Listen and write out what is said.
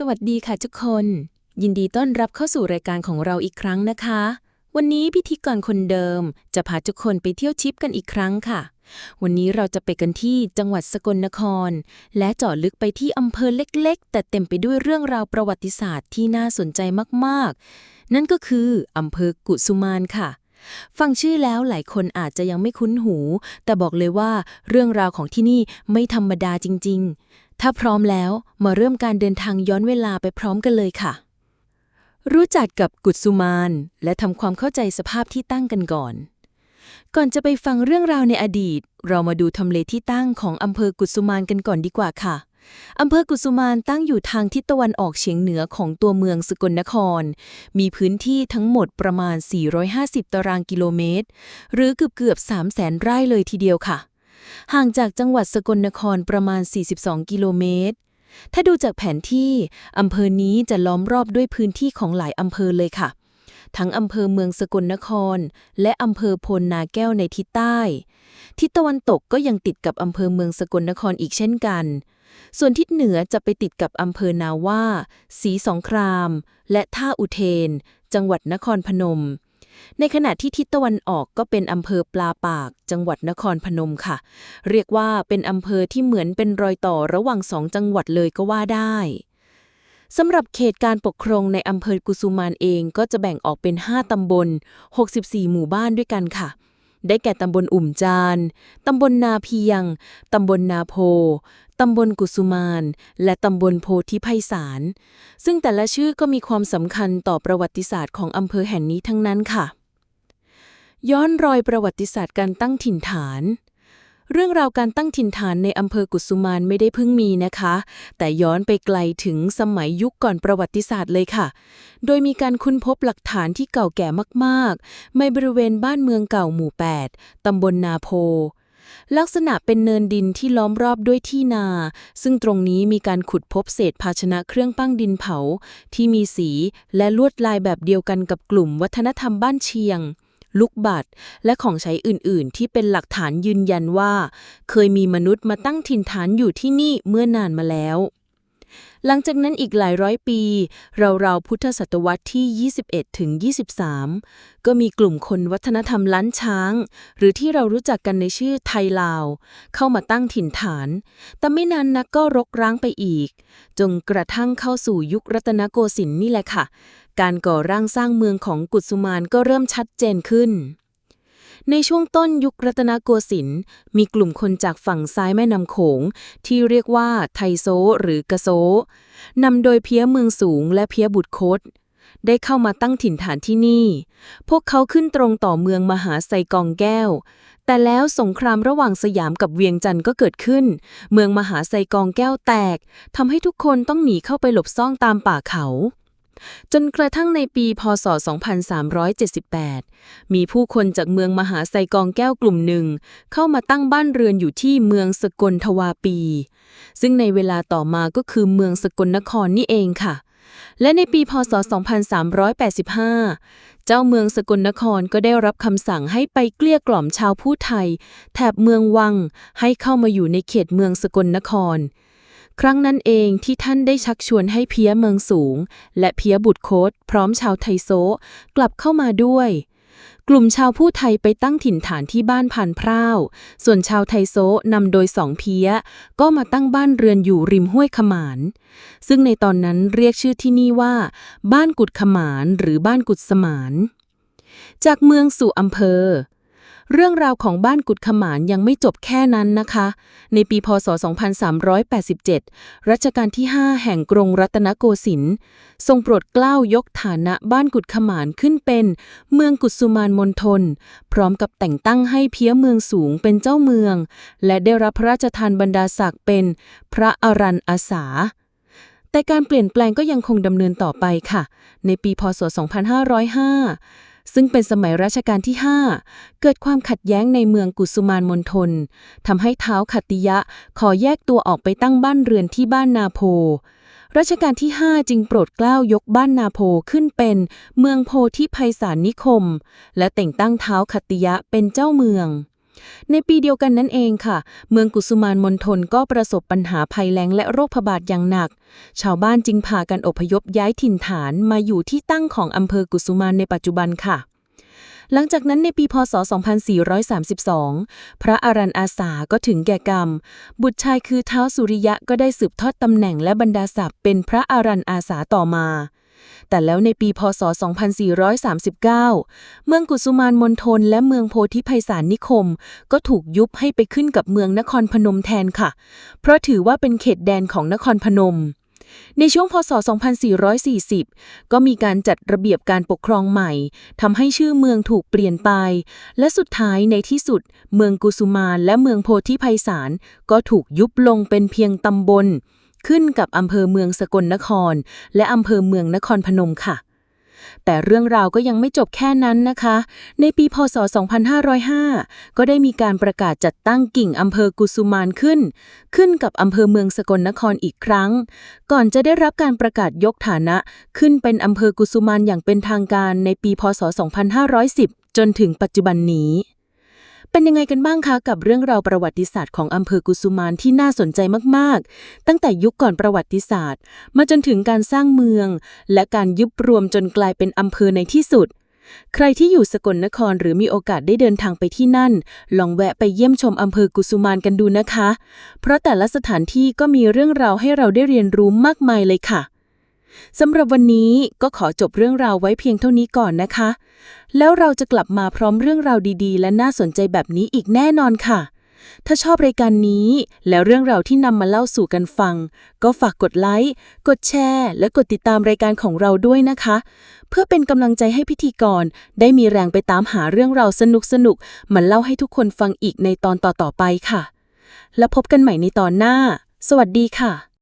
สวัสดีค่ะทุกคน ยินดีต้อนรับเข้าสู่รายการของเราอีกครั้งนะคะ วันนี้พิธีกรคนเดิม จะพาทุกคนไปเที่ยวชิปกันอีกครั้งค่ะ วันนี้เราจะไปกันที่จังหวัดสกลนคร และเจาะลึกไปที่อำเภอเล็ก ๆ แต่เต็มไปด้วยเรื่องราวประวัติศาสตร์ที่น่าสนใจมากๆ นั่นก็คืออำเภอกุสุมานค่ะ ฟังชื่อแล้วหลายคนอาจจะยังไม่คุ้นหู แต่บอกเลยว่าเรื่องราวของที่นี่ไม่ธรรมดาจริง ๆ ถ้าพร้อมแล้วมาเริ่มการเดินทางย้อนเวลาไปพร้อมกันเลยค่ะ รู้จักกับกุสุมาน และทำความเข้าใจสภาพที่ตั้งกันก่อน ก่อนจะไปฟังเรื่องราวในอดีต เรามาดูทำเลที่ตั้งของอำเภอกุสุมานกันก่อนดีกว่าค่ะ อำเภอกุสุมานตั้งอยู่ทางทิศตะวันออกเฉียงเหนือของตัวเมืองสกลนคร มีพื้นที่ทั้งหมดประมาณ 450 ตารางกิโลเมตร หรือเกือบเกือบ3 0 0แสนไร่เลยทีเดียวค่ะ ห่างจากจังหวัดสกลนครประมาณ 42 กิโลเมตร ถ้าดูจากแผนที่อำเภอนี้จะล้อมรอบด้วยพื้นที่ของหลายอำเภอเลยค่ะ ทั้งอำเภอเมืองสกลนคร และอำเภอพลนาแก้วในทิศใต้ ทิศตะวันตกก็ยังติดกับอำเภอเมืองสกลนครอีกเช่นกัน ส่วนทิศเหนือจะไปติดกับอำเภอนาว่าศรีสงคราม และท่าอุเทน จังหวัดนครพนม ในขณะที่ทิศตะวันออกก็เป็นอำเภอปลาปาก จังหวัดนครพนมค่ะ เรียกว่าเป็นอำเภอที่เหมือนเป็นรอยต่อระหว่างสองจังหวัดเลยก็ว่าได้สำหรับเขตการปกครองในอำเภอกุสุมานเองก็จะแบ่งออกเป็น 5 ตำบล 64 หมู่บ้านด้วยกันค่ะ ได้แก่ตำบลอุ่มจาน ตำบลนาเพียง ตำบลนาโพ ตำบลกุสุมาน และตำบลโพธิไพศาล ซึ่งแต่ละชื่อก็มีความสำคัญต่อประวัติศาสตร์ของอำเภอแห่งนี้ทั้งนั้นค่ะ ย้อนรอยประวัติศาสตร์การตั้งถิ่นฐาน เรื่องราวการตั้งถิ่นฐานในอำเภอกุสุมานไม่ได้เพิ่งมีนะคะ แต่ย้อนไปไกลถึงสมัยยุคก่อนประวัติศาสตร์เลยค่ะ โดยมีการค้นพบหลักฐานที่เก่าแก่มากๆในบริเวณบ้านเมืองเก่าหมู่ 8 ตำบลนาโพ ลักษณะเป็นเนินดินที่ล้อมรอบด้วยที่นา ซึ่งตรงนี้มีการขุดพบเศษภาชนะเครื่องปั้งดินเผา ที่มีสีและลวดลายแบบเดียวกันกับกลุ่มวัฒนธรรมบ้านเชียง ลูกบัตร และของใช้อื่นๆ ที่เป็นหลักฐานยืนยันว่า เคยมีมนุษย์มาตั้งถิ่นฐานอยู่ที่นี่เมื่อนานมาแล้ว หลังจากนั้นอีกหลายร้อยปี เราวๆพุทธศตวรรษที่ 21 ถึง 23 ก็มีกลุ่มคนวัฒนธรรมล้านช้าง หรือที่เรารู้จักกันในชื่อไทยลาว เข้ามาตั้งถิ่นฐาน แต่ไม่นานนักก็รกร้างไปอีก จนกระทั่งเข้าสู่ยุครัตนโกสินทร์นี่แหละค่ะ การก่อร่างสร้างเมืองของกุสุมานก็เริ่มชัดเจนขึ้น ในช่วงต้นยุครัตนโกสินทร์มีกลุ่มคนจากฝั่งซ้ายแม่น้ำโขง ที่เรียกว่าไทโซหรือกะโซนำโดยเพี้ยเมืองสูงและเพี้ยบุตรคตได้เข้ามาตั้งถิ่นฐานที่นี่ พวกเขาขึ้นตรงต่อเมืองมหาไซกองแก้ว แต่แล้วสงครามระหว่างสยามกับเวียงจันทร์ก็เกิดขึ้น เมืองมหาไซกองแก้วแตก ทำให้ทุกคนต้องหนีเข้าไปหลบซ่องตามป่าเขา จนกระทั่งในปีพศ 2378 มีผู้คนจากเมืองมหาไซกองแก้วกลุ่มหนึ่ง เข้ามาตั้งบ้านเรือนอยู่ที่เมืองสกลทวาปี ซึ่งในเวลาต่อมาก็คือเมืองสกลนครนี่เองค่ะ และในปีพศ 2385 เจ้าเมืองสกลนครก็ได้รับคำสั่งให้ไปเกลี้ยกล่อมชาวผู้ไทย แถบเมืองวังให้เข้ามาอยู่ในเขตเมืองสกลนคร ครั้งนั้นเองที่ท่านได้ชักชวนให้เพียเมืองสูง และเพียบุตรโคตพร้อมชาวไทโซกลับเข้ามาด้วย กลุ่มชาวผู้ไทยไปตั้งถิ่นฐานที่บ้านพันพร้าว ส่วนชาวไทโซนำโดยสองเพียก็มาตั้งบ้านเรือนอยู่ริมห้วยขมาน ซึ่งในตอนนั้นเรียกชื่อที่นี่ว่า บ้านกุดขมานหรือบ้านกุดสมาน จากเมืองสู่อำเภอ เรื่องราวของบ้านกุดขมานยังไม่จบแค่นั้นนะคะ ในปีพศ 2387 รัชกาลที่ 5 แห่งกรุงรัตนโกสินทร์ทรงโปรดเกล้ายกฐานะบ้านกุดขมานขึ้นเป็น เมืองกุดสุมานมณฑลพร้อมกับแต่งตั้งให้เพี้ยเมืองสูงเป็นเจ้าเมือง และได้รับพระราชทานบรรดาศักดิ์เป็น พระอรันอาสาแต่การเปลี่ยนแปลงก็ยังคงดำเนินต่อไปค่ะ ในปีพศ 2505 ซึ่งเป็นสมัยรัชกาลที่ 5 เกิดความขัดแย้งในเมืองกุสุมานมณฑลทำให้เท้าขัตติยะขอแยกตัวออกไปตั้งบ้านเรือนที่บ้านนาโพ รัชกาลที่ 5 จึงโปรดเกล้ายกบ้านนาโพขึ้นเป็นเมืองโพธิไพศาลนิคม และแต่งตั้งเท้าขัตติยะเป็นเจ้าเมือง ในปีเดียวกันนั่นเองค่ะ เมืองกุสุมานมณฑลก็ประสบปัญหาภัยแล้งและโรคระบาดอย่างหนัก ชาวบ้านจึงพากันอพยพย้ายถิ่นฐานมาอยู่ที่ตั้งของอำเภอกุสุมานในปัจจุบันค่ะหลังจากนั้นในปีพศ 2432 พระอารันอาสาก็ถึงแก่กรรม บุตรชายคือเท้าสุริยะก็ได้สืบทอดตำแหน่งและบรรดาศักดิ์เป็นพระอารันอาสาต่อมา แต่แล้วในปีพศ 2439 เมืองกุสุมานมณฑลและเมืองโพธิไพศาลนิคม ก็ถูกยุบให้ไปขึ้นกับเมืองนครพนมแทนค่ะ เพราะถือว่าเป็นเขตแดนของนครพนมในช่วงพศ 2440 ก็มีการจัดระเบียบการปกครองใหม่ทำให้ชื่อเมืองถูกเปลี่ยนไป และสุดท้ายในที่สุด เมืองกุสุมานและเมืองโพธิไพศาลก็ถูกยุบลงเป็นเพียงตำบล ขึ้นกับอำเภอเมืองสกลนคร และอำเภอเมืองนครพนมค่ะ แต่เรื่องราวก็ยังไม่จบแค่นั้นนะคะ ในปีพศ 2505 ก็ได้มีการประกาศจัดตั้งกิ่งอำเภอกุสุมานขึ้น ขึ้นกับอำเภอเมืองสกลนครอีกครั้ง ก่อนจะได้รับการประกาศยกฐานะ ขึ้นเป็นอำเภอกุสุมานอย่างเป็นทางการในปีพศ 2510 จนถึงปัจจุบันนี้ เป็นยังไงกันบ้างคะกับเรื่องราวประวัติศาสตร์ของอำเภอกุสุมานที่น่าสนใจมากๆ ตั้งแต่ยุคก่อนประวัติศาสตร์ มาจนถึงการสร้างเมือง และการยุบรวมจนกลายเป็นอำเภอในที่สุด ใครที่อยู่สกลนครหรือมีโอกาสได้เดินทางไปที่นั่น ลองแวะไปเยี่ยมชมอำเภอกุสุมานกันดูนะคะ เพราะแต่ละสถานที่ก็มีเรื่องราวให้เราได้เรียนรู้มากมายเลยค่ะ สำหรับวันนี้ก็ขอจบเรื่องราวไว้เพียงเท่านี้ก่อนนะคะ แล้วเราจะกลับมาพร้อมเรื่องราวดีๆ และน่าสนใจแบบนี้อีกแน่นอนค่ะ ถ้าชอบรายการนี้แล้วเรื่องราวที่นำมาเล่าสู่กันฟัง ก็ฝากกดไลค์ กดแชร์ และกดติดตามรายการของเราด้วยนะคะ เพื่อเป็นกำลังใจให้พิธีกร ได้มีแรงไปตามหาเรื่องราวสนุกๆมาเล่าให้ทุกคนฟังอีกในตอนต่อๆไปค่ะ แล้วพบกันใหม่ในตอนหน้า สวัสดีค่ะ